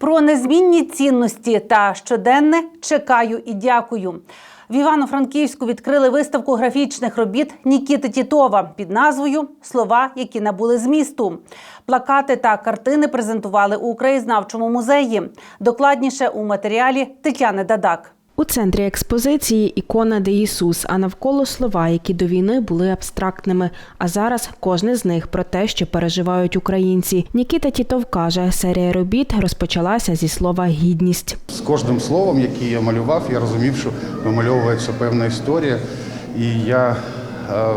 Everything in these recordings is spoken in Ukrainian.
Про незмінні цінності та щоденне чекаю і дякую. В Івано-Франківську відкрили виставку графічних робіт Нікіти Тітова під назвою Слова, які набули змісту. Плакати та картини презентували у краєзнавчому музеї. Докладніше у матеріалі Тетяни Дадак. У центрі експозиції ікона де Ісус, а навколо слова, які до війни були абстрактними. А зараз кожне з них про те, що переживають українці. Нікіта Тітов каже, серія робіт розпочалася зі слова гідність. З кожним словом, яке я малював, я розумів, що вимальовується певна історія. І я е,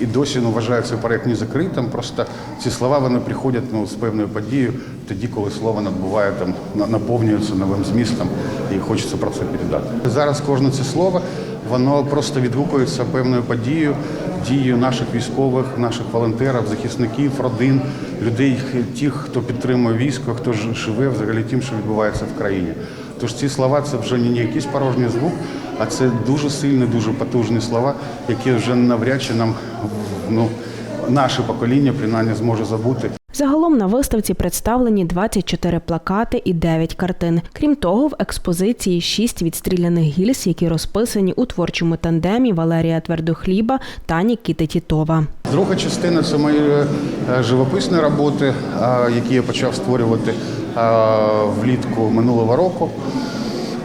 і досі ну, вважаю цей проєкт не закритим. Просто ці слова вони приходять ну, з певною подією, тоді, коли слово набуває там, наповнюється новим змістом, і хочеться про це передати. Зараз кожне це слово воно просто відгукується певною подією, дією наших військових, наших волонтерів, захисників, родин, людей, тих, хто підтримує військо, хто живе взагалі тим, що відбувається в країні. Тож ці слова це вже не якийсь порожній звук, а це дуже сильні, дуже потужні слова, які вже навряд чи нам ну, наше покоління принаймні зможе забути. Загалом на виставці представлені 24 плакати і 9 картин. Крім того, в експозиції 6 відстріляних гільз, які розписані у творчому тандемі Валерія Твердохліба та Нікіти Тітова. Друга частина це мої е, живописні роботи, які я почав створювати влітку минулого року.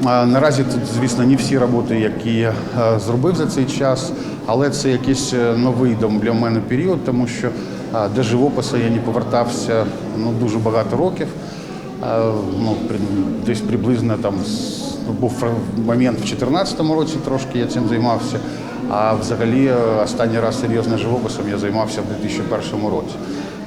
Наразі тут, звісно, не всі роботи, які я зробив за цей час, але це якийсь е, новий для мене період, тому що до живопису я не повертався ну, дуже багато років. Ну, десь приблизно там був момент в 2014 році, трошки я цим займався. А взагалі е, останній раз серйозно живописом я займався в 2001 році.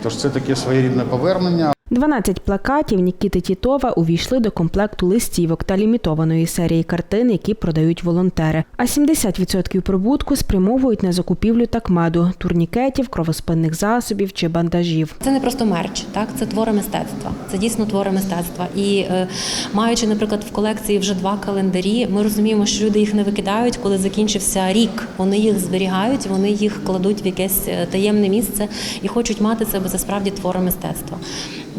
Тож це таке своєрідне повернення. 12 плакатів Нікіти Тітова увійшли до комплекту листівок та лімітованої серії картин, які продають волонтери. А 70% прибутку спрямовують на закупівлю такмеду, турнікетів, кровоспинних засобів чи бандажів. Це не просто мерч, так це твори мистецтва. Це дійсно твори мистецтва. І е, маючи, наприклад, в колекції вже два календарі, ми розуміємо, що люди їх не викидають, коли закінчився рік. Вони їх зберігають, вони їх кладуть в якесь е, таємне місце і хочуть мати це, бо це справді твори мистецтва.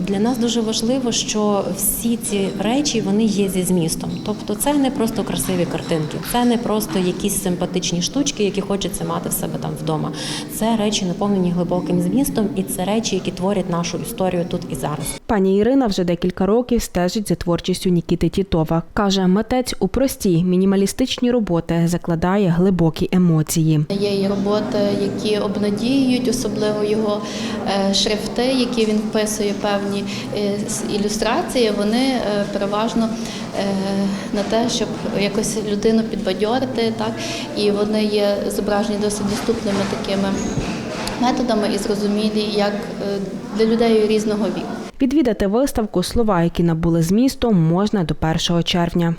Для нас дуже важливо, що всі ці речі вони є зі змістом. Тобто, це не просто красиві картинки, це не просто якісь симпатичні штучки, які хочеться мати в себе там вдома. Це речі наповнені глибоким змістом, і це речі, які творять нашу історію тут і зараз. Пані Ірина вже декілька років стежить за творчістю Нікіти Тітова. Каже, митець у прості мінімалістичні роботи закладає глибокі емоції. Є і роботи, які обнадіюють, особливо його е, шрифти, які він вписує певні е, с- ілюстрації. Вони е, переважно е, на те, щоб якось людину підбадьорити, так і вони є зображені досить доступними такими методами і зрозумілі як е, для людей різного віку. Відвідати виставку слова, які набули змісту, можна до 1 червня.